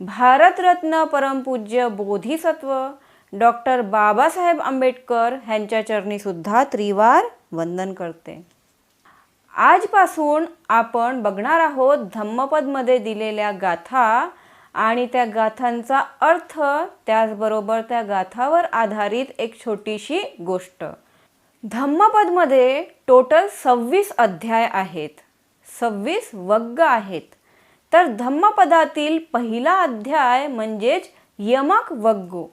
भारतरत्न परमपूज्य बोधिसत्व डॉक्टर बाबासाहेब आंबेडकर ह्यांच्या चरणीसुद्धा त्रिवार वंदन करते. आजपासून आपण बघणार आहोत धम्मपदमध्ये दिलेल्या गाथा आणि त्या गाथांचा अर्थ त्याचबरोबर त्या गाथावर आधारित एक छोटीशी गोष्ट. धम्मपदमध्ये टोटल सव्वीस अध्याय आहेत. सव्वीस वग्ग आहेत. तर धम्मपदातील पहिला अध्याय म्हणजेच यमक वग्गो.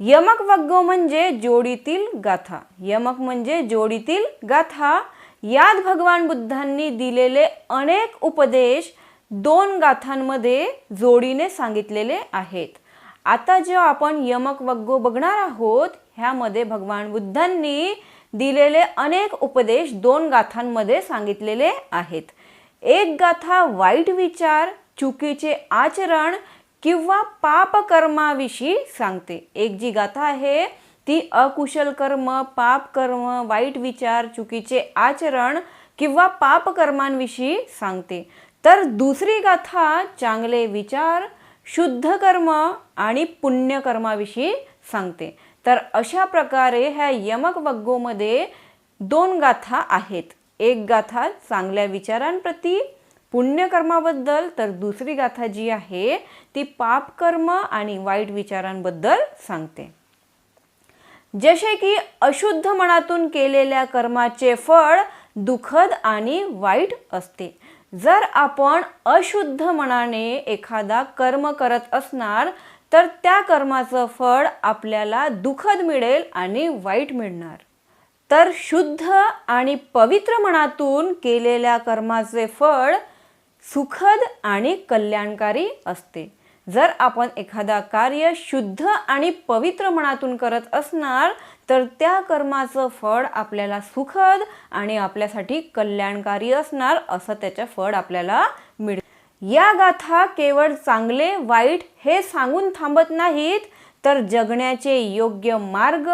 यमक वग्गो म्हणजे जोडीतील गाथा. यमक म्हणजे जोडीतील गाथा. यात भगवान बुद्धांनी दिलेले अनेक उपदेश दोन गाथांमध्ये जोडीने सांगितलेले आहेत. आता जे आपण यमक वग्गो बघणार आहोत ह्यामध्ये भगवान बुद्धांनी दिलेले अनेक उपदेश दोन गाथांमध्ये सांगितलेले आहेत. एक गाथा वाईट विचार चुकीचे आचरण किंवा पापकर्माविषयी सांगते. एक जी गाथा आहे ती अकुशल कर्म पाप कर्म वाईट विचार चुकीचे आचरण किंवा पापकर्मांविषयी सांगते. तर दुसरी गाथा चांगले विचार शुद्ध कर्म आणि पुण्यकर्माविषयी सांगते. तर अशा प्रकारे ह्या यमक वग्गोमध्ये दोन गाथा आहेत. एक गाथा चांगल्या विचारांप्रती पुण्यकर्माबद्दल तर दुसरी गाथा जी आहे ती पापकर्म आणि वाईट विचारांबद्दल सांगते. जसे की अशुद्ध मनातून केलेल्या कर्माचे फळ दुःखद आणि वाईट असते. जर आपण अशुद्ध मनाने एखादा कर्म करत असणार तर त्या कर्माचं फळ आपल्याला दुःखद मिळेल आणि वाईट मिळणार. तर शुद्ध आणि पवित्र मनातून केलेल्या कर्माचे फळ सुखद आणि कल्याणकारी असते. जर आपण एखादा कार्य शुद्ध आणि पवित्र मनातून करत असणार तर त्या कर्माचं फळ आपल्याला सुखद आणि आपल्यासाठी कल्याणकारी असणार असं त्याचं फळ आपल्याला मिळ या गाथा केवळ चांगले वाईट हे सांगून थांबत नाहीत तर जगण्याचे योग्य मार्ग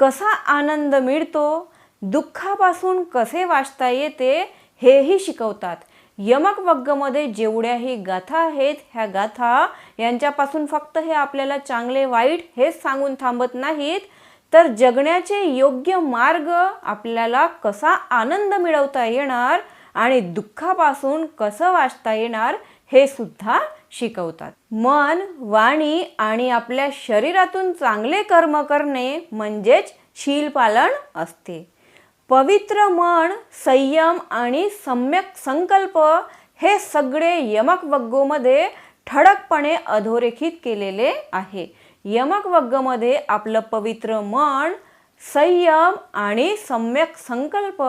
कसा आनंद मिळतो दुःखापासून कसे वाचता येते हेही शिकवतात. यमक वग्गमध्ये जेवढ्याही गाथा आहेत ह्या गाथा यांच्यापासून फक्त हे आपल्याला चांगले वाईट हेच सांगून थांबत नाहीत तर जगण्याचे योग्य मार्ग आपल्याला कसा आनंद मिळवता येणार आणि दुःखापासून कसं वाचता येणार हे सुद्धा शिकवतात. मन वाणी आणि आपल्या शरीरातून चांगले कर्म करणे म्हणजेच शीलपालन असते. पवित्र मन संयम आणि सम्यक संकल्प हे सगळे यमक वग्गोमध्ये ठळकपणे अधोरेखित केलेले आहे. यमक वग्गमध्ये आपलं पवित्र मन संयम आणि सम्यक संकल्प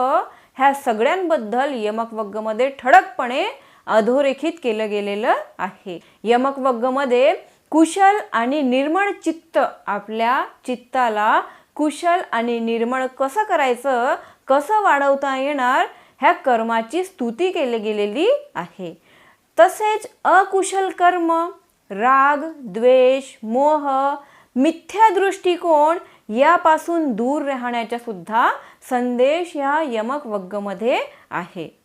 ह्या सगळ्यांबद्दल यमक वग्गमध्ये ठळकपणे अधोरेखित केलं गेलेलं आहे. यमक वग्गमध्ये कुशल आणि निर्मळ चित्त आपल्या चित्ताला कुशल आणि निर्मळ कसं करायचं कसं वाढवता येणार ह्या कर्माची स्तुती केली गेलेली आहे. तसेच अकुशल कर्म राग द्वेष मोह मिथ्या दृष्टिकोन यापासून दूर राहण्याचा सुद्धा संदेश या यमक वग्गमध्ये आहे.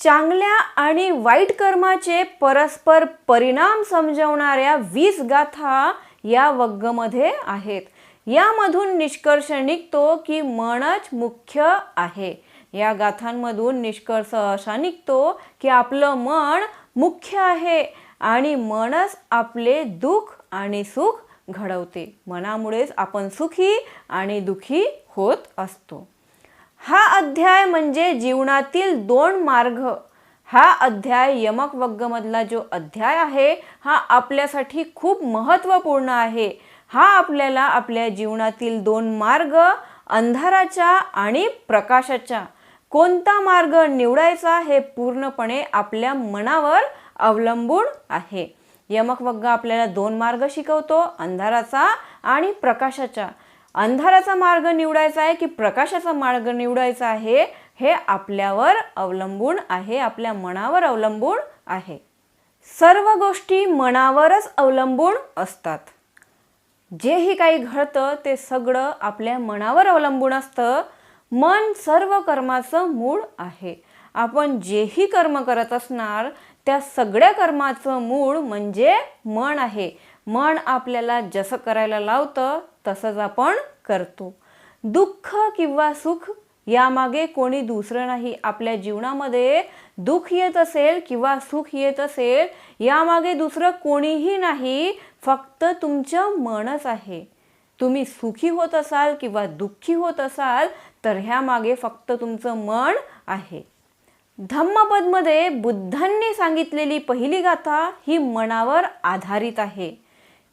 चांगल्या आणि वाईट कर्माचे परस्पर परिणाम समजवणाऱ्या वीस गाथा या वग्गमध्ये आहेत. यामधून निष्कर्ष निघतो की मनच मुख्य आहे. या गाथांमधून निष्कर्ष असा निघतो की आपलं मन मुख्य आहे आणि मनच आपले दुःख आणि सुख घडवते. मनामुळेच आपण सुखी आणि दुखी होत असतो. हा अध्याय म्हणजे जीवनातील दोन मार्ग. हा अध्याय यमक वग्गमधला जो अध्याय आहे हा आपल्यासाठी खूप महत्त्वपूर्ण आहे. हा आपल्याला आपल्या जीवनातील दोन मार्ग अंधाराच्या आणि प्रकाशाच्या. कोणता मार्ग निवडायचा हे पूर्णपणे आपल्या मनावर अवलंबून आहे. यमकवग्ग आपल्याला दोन मार्ग शिकवतो अंधाराचा आणि प्रकाशाचा. अंधाराचा मार्ग निवडायचा आहे की प्रकाशाचा मार्ग निवडायचा आहे हे आपल्यावर अवलंबून आहे आपल्या मनावर अवलंबून आहे. सर्व गोष्टी मनावरच अवलंबून असतात. जेही काही घडतं ते सगळं आपल्या मनावर अवलंबून असतं. मन सर्व कर्माचं मूळ आहे. आपण जेही कर्म करत असणार त्या सगळ्या कर्माचं मूळ म्हणजे मन आहे. मन आपल्याला जसं करायला लावतं तसंच आपण करतो. दुःख किंवा सुख यामागे कोणी दुसरं नाही. आपल्या जीवनामध्ये दुःख येत असेल किंवा सुख येत असेल यामागे दुसरं कोणीही नाही. फक्त तुमचं मनच आहे. तुम्ही सुखी होत असाल किंवा दुःखी होत असाल तर ह्यामागे फक्त तुमचं मन आहे. धम्मपदमध्ये बुद्धांनी सांगितलेली पहिली गाथा ही मनावर आधारित आहे.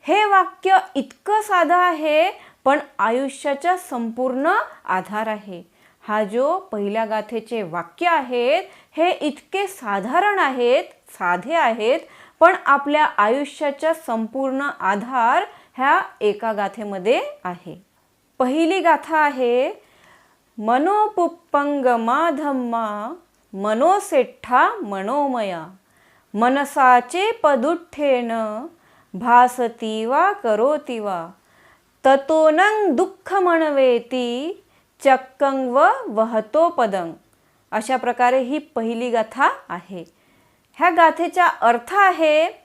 हे वाक्य इतकं साधं आहे पण आयुष्याचा संपूर्ण आधार आहे. हा जो पहिल्या गाथेचे वाक्य आहेत हे इतके साधारण आहेत साधे आहेत पण आपल्या आयुष्याचा संपूर्ण आधार ह्या एका गाथेमध्ये आहे. पहिली गाथा आहे मनोपुप्पंगमा धम्मा मनोसेठ्ठा मनोमया मनसाचे पदुठ्ठेन भासती वा करोती वा. ततोनं दुःख म्हणवेती चक्कंग व वहतो पदंग अशा प्रकारे ही पहिली गाथा आहे. ह्या गाथेचा अर्थ आहे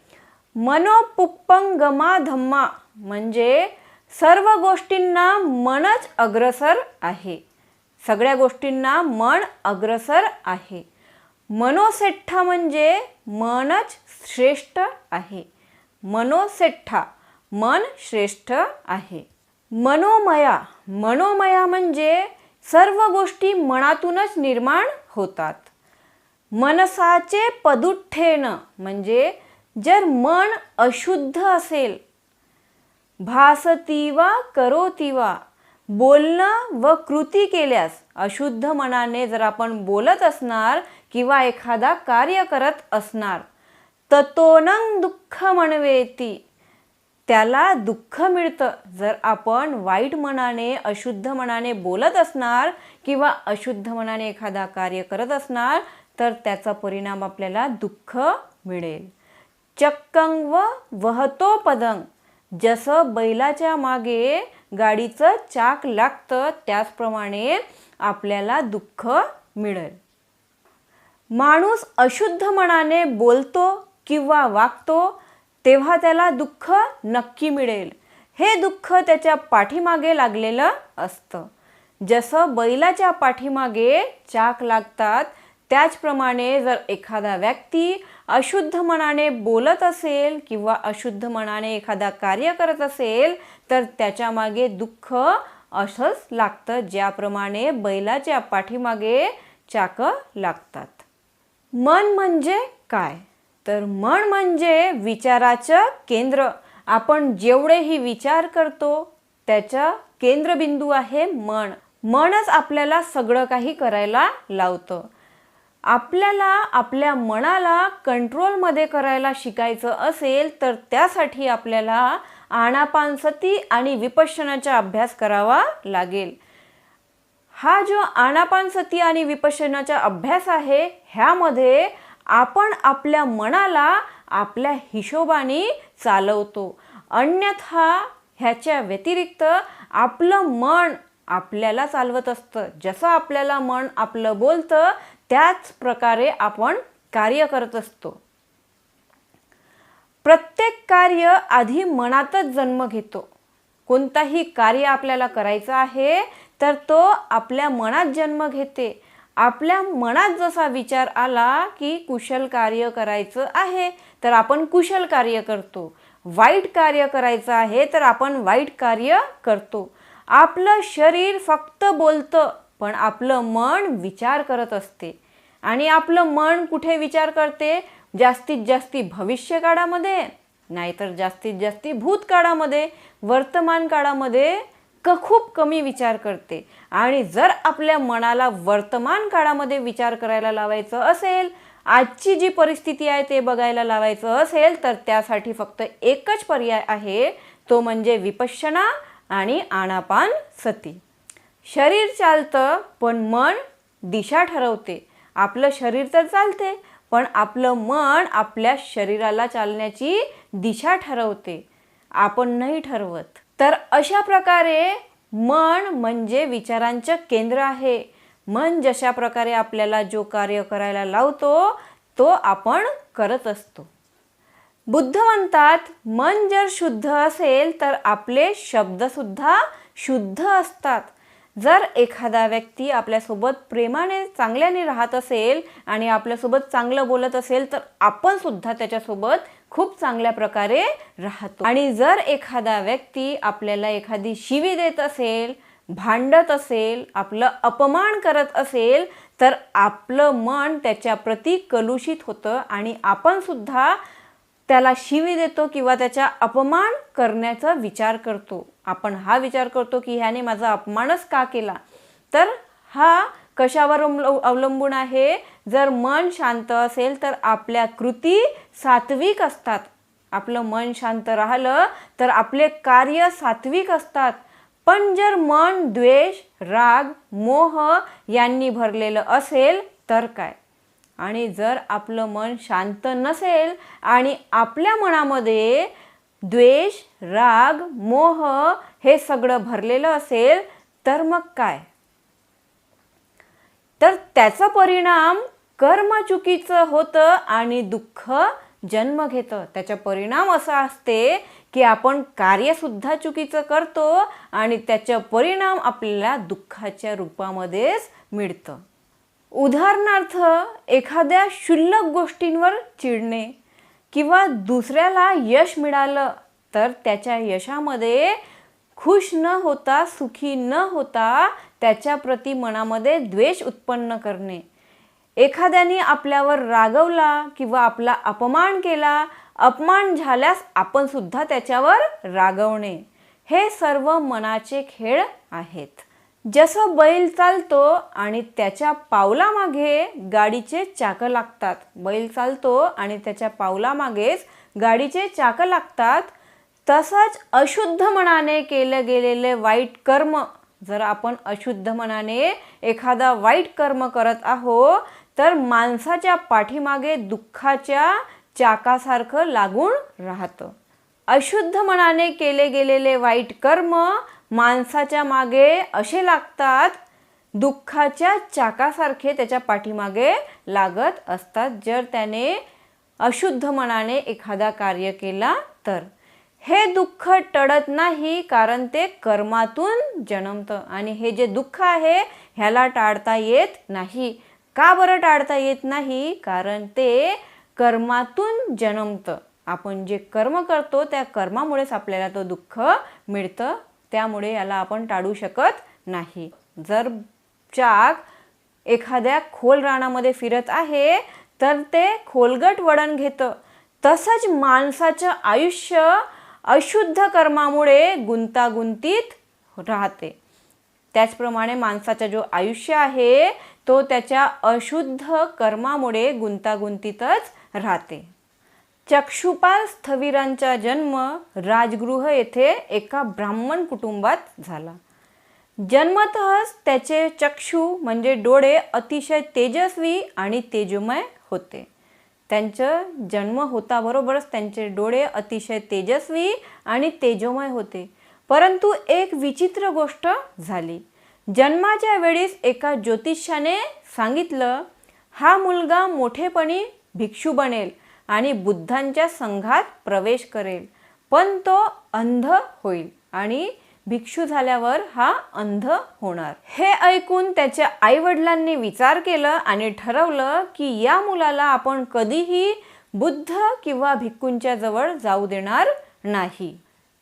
मनोपुप्पंगमा धम्मा म्हणजे सर्व गोष्टींना मनच अग्रसर आहे. सगळ्या गोष्टींना मन अग्रसर आहे. मनोसेठ्ठा म्हणजे मनच श्रेष्ठ आहे. मनोसेठ्ठा मन श्रेष्ठ आहे. मनोमया मनोमया म्हणजे सर्व गोष्टी मनातूनच निर्माण होतात. मनसाचे पदुठ्ठेन म्हणजे जर मन अशुद्ध असेल भासती वा करोती वा बोलणं व कृती केल्यास अशुद्ध मनाने जर आपण बोलत असणार किंवा एखादा कार्य करत असणार ततोनं दुःख म्हणवेती त्याला दुःख मिळतं. जर आपण वाईट मनाने अशुद्ध मनाने बोलत असणार किंवा अशुद्ध मनाने एखादा कार्य करत असणार तर त्याचा परिणाम आपल्याला दुःख मिळेल. चक्कंग व वहतो पदंग जसं बैलाच्या मागे गाडीचं चाक लागतं त्याचप्रमाणे आपल्याला दुःख मिळेल. माणूस अशुद्ध मनाने बोलतो किंवा वागतो तेव्हा त्याला दुःख नक्की मिळेल. हे दुःख त्याच्या पाठीमागे लागलेलं असतं. जसं बैलाच्या पाठीमागे चाक लागतात त्याचप्रमाणे जर एखादा व्यक्ती अशुद्ध मनाने बोलत असेल किंवा अशुद्ध मनाने एखादा कार्य करत असेल तर त्याच्यामागे दुःख असंच लागतं ज्याप्रमाणे बैलाच्या पाठीमागे चाकं लागतात. मन म्हणजे काय? तर मन म्हणजे विचाराचं केंद्र. आपण जेवढेही विचार करतो त्याचा केंद्रबिंदू आहे मन मनच आपल्याला सगळं काही करायला लावतं. आपल्याला आपल्या मनाला कंट्रोलमध्ये करायला शिकायचं असेल तर त्यासाठी आपल्याला आणापानसती आणि विपश्यनाचा अभ्यास करावा लागेल. हा जो आणापानसती आणि विपश्यनाचा अभ्यास आहे ह्यामध्ये आपण आपल्या मनाला आपल्या हिशोबाने चालवतो. अन्यथा ह्याच्या व्यतिरिक्त आपलं मन आपल्याला चालवत असतं. जसं आपल्याला मन आपलं बोलतं त्याच प्रकारे आपण कार्य करत असतो. प्रत्येक कार्य आधी मनातच जन्म घेतो. कोणताही कार्य आपल्याला करायचं आहे तर तो आपल्या मनात जन्म घेते. आपल्या मनात जसा विचार आला की कुशल कार्य करायचं आहे तर आपण कुशल कार्य करतो. वाईट कार्य करायचं आहे तर आपण वाईट कार्य करतो. आपलं शरीर फक्त बोलतं पण आपलं मन विचार करत असते. आणि आपलं मन कुठे विचार करते? जास्तीत जास्ती भविष्य काळामध्ये नाहीतर जास्तीत जास्ती भूतकाळामध्ये वर्तमान काळामध्ये क खूप कमी विचार करते. आणि जर आपल्या मनाला वर्तमान काळामध्ये विचार करायला लावायचं असेल आजची जी परिस्थिती आहे ते बघायला लावायचं असेल तर त्यासाठी फक्त एकच पर्याय आहे तो म्हणजे विपश्यना आणि आणापान सती. शरीर चालतं पण मन दिशा ठरवते. आपलं शरीर तर चालते पण आपलं मन आपल्या शरीराला चालण्याची दिशा ठरवते. आपण नाही ठरवत. तर अशा प्रकारे मन म्हणजे विचारांचं केंद्र आहे. मन जशा प्रकारे आपल्याला जो कार्य करायला लावतो तो आपण करत असतो. बुद्ध म्हणतात मन जर शुद्ध असेल तर आपले शब्दसुद्धा शुद्ध असतात. जर एखादा व्यक्ती आपल्यासोबत प्रेमाने चांगल्याने राहत असेल आणि आपल्यासोबत चांगलं बोलत असेल तर आपण सुद्धा त्याच्यासोबत खूप चांगल्या प्रकारे राहतो. आणि जर एखादा व्यक्ती आपल्याला एखादी शिवी देत असेल भांडत असेल आपलं अपमान करत असेल तर आपलं मन त्याच्याप्रती कलुषित होतं आणि आपण सुद्धा त्याला शिवी देतो किंवा त्याचा अपमान करण्याचा विचार करतो. आपण हा विचार करतो की ह्याने माझा अपमानच का केला? तर हा कशावर अवलंबून आहे? जर मन शांत असेल तर आपल्या कृती सात्विक असतात. आपलं मन शांत राहिलं तर आपले कार्य सात्विक असतात. पण जर मन द्वेष राग मोह यांनी भरलेलं असेल तर काय? आणि जर आपलं मन शांत नसेल आणि आपल्या मनामध्ये द्वेष राग मोह हे सगळं भरलेलं असेल तर मग काय? तर त्याचा परिणाम कर्म चुकीचं होतं आणि दुःख जन्म घेतं. त्याचा परिणाम असा असते की आपण कार्यसुद्धा चुकीचं करतो आणि त्याचा परिणाम आपल्याला दुःखाच्या रूपामध्येच मिळतं. उदाहरणार्थ एखाद्या क्षुल्लक गोष्टींवर चिडणे किंवा दुसऱ्याला यश मिळालं तर त्याच्या यशामध्ये खुश न होता सुखी न होता त्याच्याप्रती मनामध्ये द्वेष उत्पन्न करणे. एखाद्याने आपल्यावर रागवला किंवा आपला अपमान केला अपमान झाल्यास आपण सुद्धा त्याच्यावर रागवणे. हे सर्व मनाचे खेळ आहेत. जसं बैल चालतो आणि त्याच्या पावलामागे गाडीचे चाकं लागतात. बैल चालतो आणि त्याच्या पावलामागेच गाडीचे चाकं लागतात. तसंच अशुद्ध मनाने केलं गेलेले वाईट कर्म जर आपण अशुद्ध मनाने एखादा वाईट कर्म करत आहो तर माणसाच्या पाठीमागे दुःखाच्या चाकासारखं लागून राहतं. अशुद्ध मनाने केले गेलेले वाईट कर्म माणसाच्या मागे असे लागतात दुःखाच्या चाकासारखे त्याच्या पाठीमागे लागत असतात जर त्याने अशुद्ध मनाने एखादा कार्य केला तर. हे दुःख टळत नाही कारण ते कर्मातून जन्मतं आणि हे जे दुःख आहे ह्याला टाळता येत नाही. का बरं टाळता येत नाही? कारण ते कर्मातून जन्मतं. आपण जे कर्म करतो त्या कर्मामुळेच आपल्याला तो दुःख मिळतं. त्यामुळे याला आपण टाळू शकत नाही. जर चाक एखाद्या खोल रानामध्ये फिरत आहे तर ते खोलगट वळण घेतं. तसंच माणसाचं आयुष्य अशुद्ध कर्मामुळे गुंतागुंतीत राहते. त्याचप्रमाणे माणसाचा जो आयुष्य आहे तो त्याच्या अशुद्ध कर्मामुळे गुंतागुंतीतच राहते. चक्षुपाल स्थविरांचा जन्म राजगृह येथे एका ब्राह्मण कुटुंबात झाला. जन्मतःच त्याचे चक्षु म्हणजे डोळे अतिशय तेजस्वी आणि तेजोमय होते. त्यांचं जन्म होताबरोबरच त्यांचे डोळे अतिशय तेजस्वी आणि तेजोमय होते. परंतु एक विचित्र गोष्ट झाली. जन्माच्या वेळीस एका ज्योतिष्याने सांगितलं हा मुलगा मोठेपणी भिक्षू बनेल आणि बुद्धांच्या संघात प्रवेश करेल पण तो अंध होईल आणि भिक्षू झाल्यावर हा अंध होणार. हे ऐकून त्याच्या आईवडिलांनी विचार केलं आणि ठरवलं की या मुलाला आपण कधीही बुद्ध किंवा भिक्खूंच्या जवळ जाऊ देणार नाही.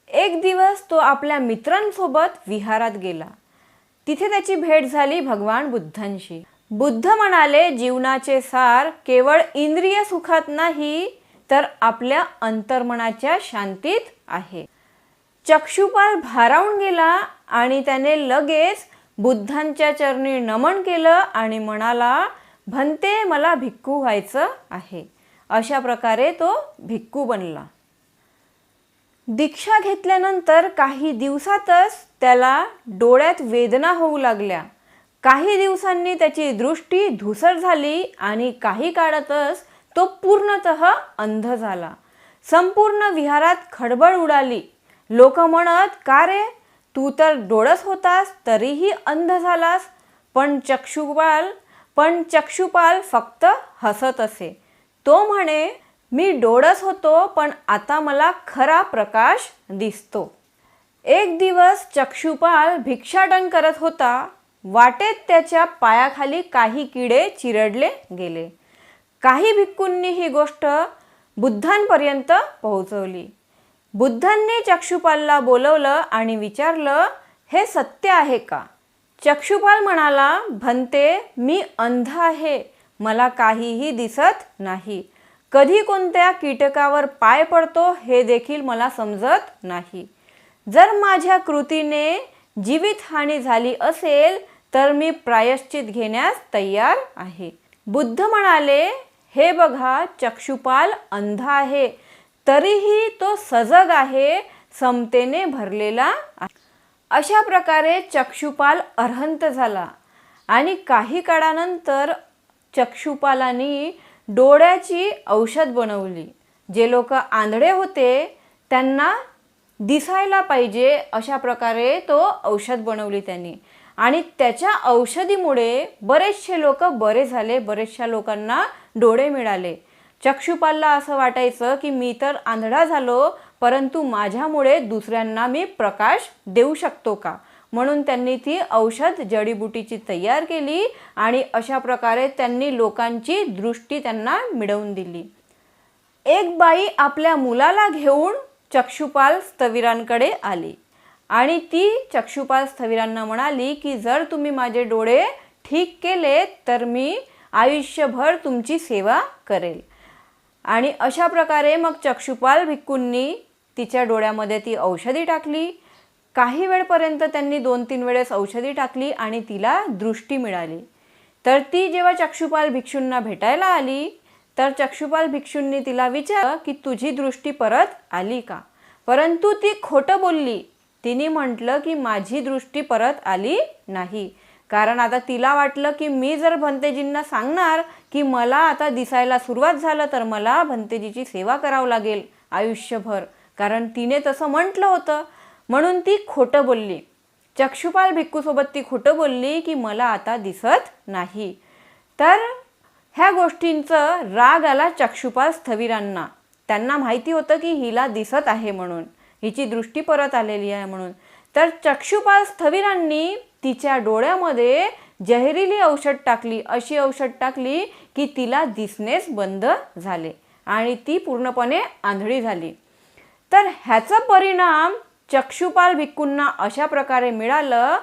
एक दिवस तो आपल्या मित्रांसोबत विहारात गेला. तिथे त्याची भेट झाली भगवान बुद्धांशी. बुद्ध म्हणाले जीवनाचे सार केवळ इंद्रिय सुखात नाही तर आपल्या अंतर्मनाच्या शांतीत आहे. चक्षुपाल भारावून गेला आणि त्याने लगेच बुद्धांच्या चरणी नमन केलं आणि म्हणाला भंते मला भिक्खू व्हायचं आहे. अशा प्रकारे तो भिक्खू बनला. दीक्षा घेतल्यानंतर काही दिवसातच त्याला डोळ्यात वेदना होऊ लागल्या. काही दिवसांनी त्याची दृष्टी धुसर झाली आणि काही काळातच तो पूर्णतः अंध झाला. संपूर्ण विहारात खडबड उडाली. लोक म्हणत का रे? तू तर डोळस होतास तरीही अंध झालास. पण चक्षुपाल पण चक्षुपाल फक्त हसत असे. तो म्हणे मी डोळस होतो पण आता मला खरा प्रकाश दिसतो. एक दिवस चक्षुपाल भिक्षाटन करत होता. वाटेत त्याच्या पायाखाली काही किडे चिरडले गेले. काही भिक्कूंनी ही गोष्ट बुद्धांपर्यंत पोहोचवली. बुद्धांनी चक्षुपालला बोलवलं आणि विचारलं हे सत्य आहे का? चक्षुपाल म्हणाला भंते मी अंध आहे. मला काहीही दिसत नाही. कधी कोणत्या कीटकावर पाय पडतो हे देखील मला समजत नाही. जर माझ्या कृतीने जीवितहानी झाली असेल तर मी प्रायश्चित घेण्यास तयार आहे. बुद्ध म्हणाले हे बघा चक्षुपाल अंध आहे तरीही तो सजग आहे समतेने भरलेला अशा प्रकारे चक्षुपाल अर्हंत झाला आणि काही काळानंतर चक्षुपालांनी डोळ्याची औषध बनवली. जे लोक आंधळे होते त्यांना दिसायला पाहिजे अशा प्रकारे तो औषध बनवली त्यांनी. आणि त्याच्या औषधीमुळे बरेचसे लोक बरे झाले बरेचशा लोकांना डोळे मिळाले. चक्षुपालला असं वाटायचं की मी तर आंधळा झालो परंतु माझ्यामुळे दुसऱ्यांना मी प्रकाश देऊ शकतो का? म्हणून त्यांनी ती औषध जडीबुटीची तयार केली आणि अशा प्रकारे त्यांनी लोकांची दृष्टी त्यांना मिळवून दिली. एक बाई आपल्या मुलाला घेऊन चक्षुपाल स्थविरांकडे आली. आणि ती चक्षुपाल स्थविरांना म्हणाली की जर तुम्ही माझे डोळे ठीक केले तर मी आयुष्यभर तुमची सेवा करेल. आणि अशा प्रकारे मग चक्षुपाल भिक्कूंनी तिच्या डोळ्यामध्ये ती औषधी टाकली. काही वेळपर्यंत त्यांनी दोन तीन वेळेस औषधी टाकली आणि तिला दृष्टी मिळाली. तर ती जेव्हा चक्षुपाल भिक्षूंना भेटायला आली तर चक्षुपाल भिक्षूंनी तिला विचार की तुझी दृष्टी परत आली का? परंतु ती खोटं बोलली. तिने म्हटलं की माझी दृष्टी परत आली नाही. कारण आता तिला वाटलं की मी जर भंतेजींना सांगणार की मला आता दिसायला सुरुवात झालं तर मला भंतेजीची सेवा करावं लागेल आयुष्यभर. कारण तिने तसं म्हटलं होतं. म्हणून ती खोटं बोलली. चक्षुपाल भिक्खूसोबत ती खोटं बोलली की मला आता दिसत नाही. तर ह्या गोष्टींचं राग आला चक्षुपाल स्थविरांना. त्यांना माहिती होतं की हिला दिसत आहे म्हणून. हिची दृष्टी परत आलेली आहे म्हणून. तर चक्षुपाल स्थविरांनी तिच्या डोळ्यामध्ये जहरीली औषध टाकली. अशी औषध टाकली की तिला दिसणेच बंद झाले आणि ती पूर्णपणे आंधळी झाली. तर ह्याचा परिणाम चक्षुपाल भिक्कूंना अशा प्रकारे मिळालं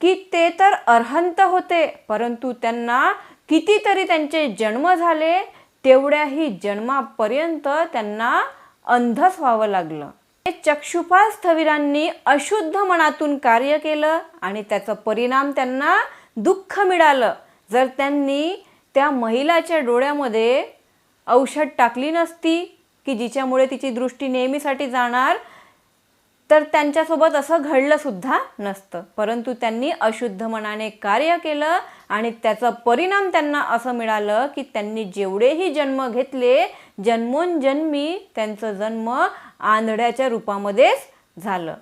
की ते तर अर्हंत होते परंतु त्यांना कितीतरी त्यांचे जन्म झाले तेवढ्याही जन्मापर्यंत त्यांना अंधच व्हावं लागलं. चक्षुपाल स्थविरांनी अशुद्ध मनातून कार्य केलं आणि त्याचा परिणाम त्यांना दुःख मिळालं. जर त्यांनी त्या महिलाच्या डोळ्यामध्ये औषध टाकली नसती की जिच्यामुळे तिची दृष्टी नेहमीसाठी जाणार तर त्यांच्यासोबत असं घडलंसुद्धा नसतं. परंतु त्यांनी अशुद्ध मनाने कार्य केलं आणि त्याचा परिणाम त्यांना असं मिळालं की त्यांनी जेवढेही जन्म घेतले जन्मोनजन्मी त्यांचं जन्म आंधळ्याच्या रूपामध्येच झालं.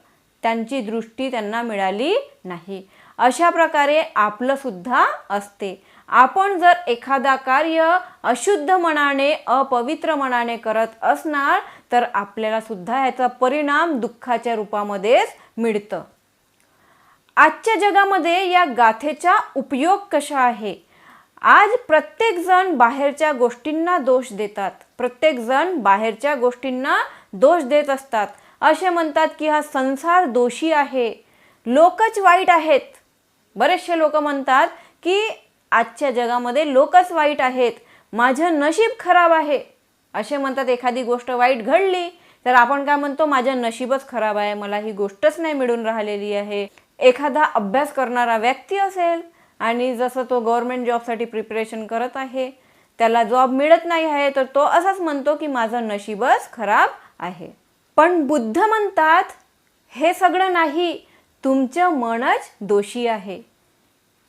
त्यांची दृष्टी त्यांना मिळाली नाही. अशा प्रकारे आपलं सुद्धा असते. आपण जर एखादा कार्य अशुद्ध मनाने अपवित्र मनाने करत असणार तर आपल्याला सुद्धा याचा परिणाम दुःखाच्या रूपामध्येच मिळतं. आजच्या जगामध्ये या गाथेचा उपयोग कसा आहे? आज प्रत्येकजण बाहेरच्या गोष्टींना दोष देतात. प्रत्येकजण बाहेरच्या गोष्टींना दोष देत असतात. असे म्हणतात की हा संसार दोषी आहे. लोकच वाईट आहेत. बरेचसे लोक म्हणतात की आजच्या जगामध्ये लोकच वाईट आहेत. माझं नशीब खराब आहे. असे म्हणतात एखादी गोष्ट वाईट घडली तर आपण काय म्हणतो माझं नशीबच खराब आहे. मला ही गोष्टच नाही मिळून राहिलेली आहे. एखादा अभ्यास करणारा व्यक्ती असेल आणि जसं तो गव्हर्मेंट जॉबसाठी प्रिपरेशन करत आहे त्याला जॉब मिळत नाही आहे तर तो असाच म्हणतो की माझं नशीबच खराब आहे. पण बुद्ध म्हणतात हे सगळं नाही तुमचं मनच दोषी आहे.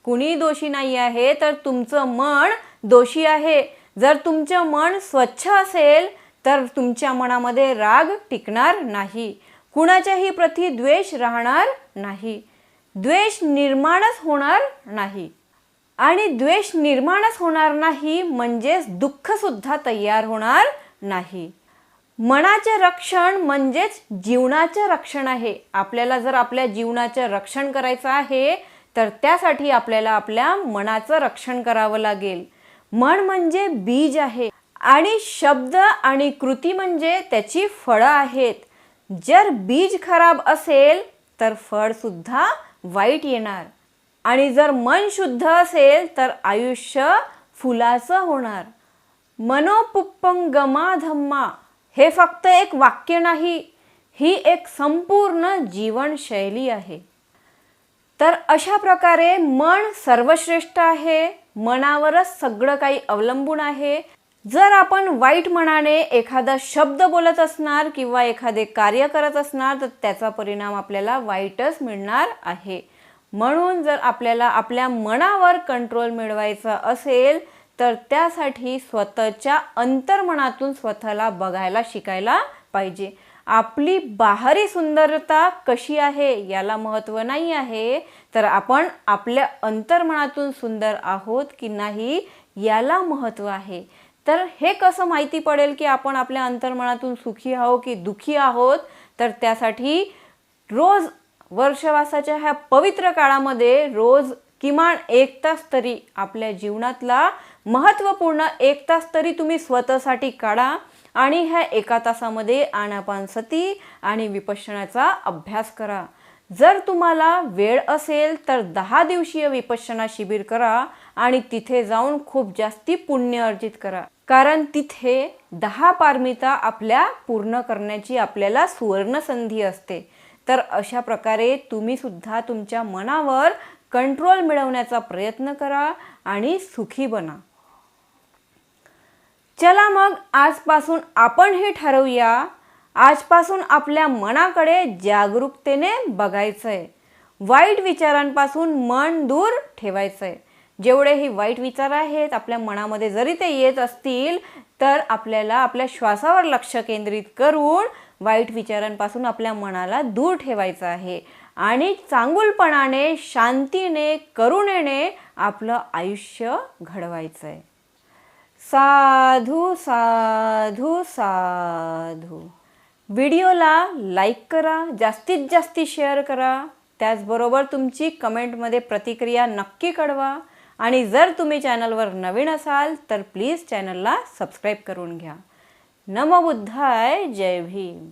कुणी दोषी नाही आहे तर तुमचं मन दोषी आहे. जर तुमचं मन स्वच्छ असेल तर तुमच्या मनामध्ये राग टिकणार नाही. कुणाच्याही प्रती द्वेष राहणार नाही. द्वेष निर्माणच होणार नाही. आणि द्वेष निर्माणच होणार नाही म्हणजेच दुःखसुद्धा तयार होणार नाही. मनाचे रक्षण म्हणजेच जीवनाचे रक्षण आहे. आपल्याला जर आपल्या जीवनाचे रक्षण करायचं आहे तर त्यासाठी आपल्याला आपल्या मनाचं रक्षण करावं लागेल. मन म्हणजे बीज आहे. आणि शब्द आणि कृती म्हणजे त्याची फळं आहेत. जर बीज खराब असेल तर फळ सुद्धा वाईट येणार. आणि जर मन शुद्ध असेल तर आयुष्य फुलाचं होणार. मनोपुप्पंगमा धम्मा हे फक्त एक वाक्य नाही ही एक संपूर्ण जीवनशैली आहे. तर अशा प्रकारे मन सर्वश्रेष्ठ आहे मनावरच सगळं काही अवलंबून आहे जर आपण वाईट मनाने एखादा शब्द बोलत असणार किंवा एखादे कार्य करत असणार तर त्याचा परिणाम आपल्याला वाईटच मिळणार आहे. म्हणून जर आपल्याला आपल्या मनावर कंट्रोल मिळवायचा असेल तर त्यासाठी स्वतःच्या अंतर्मनातून स्वतःला बघायला शिकायला पाहिजे. आपली बाहरी सुंदरता कशी आहे याला महत्त्व नाही आहे तर आपण आपल्या अंतर्मनातून सुंदर आहोत की नाही याला महत्त्व आहे. तर हे कसं माहिती पडेल की आपण आपल्या अंतर्मनातून सुखी आहोत की दुखी आहोत? तर त्यासाठी रोज वर्षवासाच्या ह्या पवित्र काळामध्ये रोज किमान एक तास तरी आपल्या जीवनातला महत्त्वपूर्ण एक तास तरी तुम्ही स्वतःसाठी काढा आणि ह्या एका तासामध्ये आनापानसती आणि विपश्यनाचा अभ्यास करा. जर तुम्हाला वेळ असेल तर दहा दिवसीय विपश्यना शिबिर करा आणि तिथे जाऊन खूप जास्ती पुण्य अर्जित करा. कारण तिथे दहा पारमिता आपल्या पूर्ण करण्याची आपल्याला सुवर्ण संधी असते. तर अशा प्रकारे तुम्ही सुद्धा तुमच्या मनावर कंट्रोल मिळवण्याचा प्रयत्न करा आणि सुखी बना. चला मग आजपासून आपण हे ठरवूया. आजपासून आपल्या मनाकडे जागरूकतेने बघायचंय. वाईट विचारांपासून मन दूर ठेवायचंय. जेवढेही वाईट विचार आहेत आपल्या मनामध्ये जरी ते येत असतील तर आपल्याला आपल्या श्वासावर लक्ष केंद्रित करून वाईट विचारांपासून आपल्या मनाला दूर ठेवायचं आहे. आणि चांगुलपणाने शांतीने करुणेने आपलं आयुष्य घडवायचं आहे साधू साधू साधू. व्हिडिओला लाईक करा जास्तीत जास्ती शेअर करा. त्याचबरोबर तुमची कमेंटमध्ये प्रतिक्रिया नक्की कळवा. आणि जर तुम्ही चॅनलवर नवीन असाल तर प्लीज चॅनलला सबस्क्राईब करून घ्या. नमबुद्धाय जय भीम.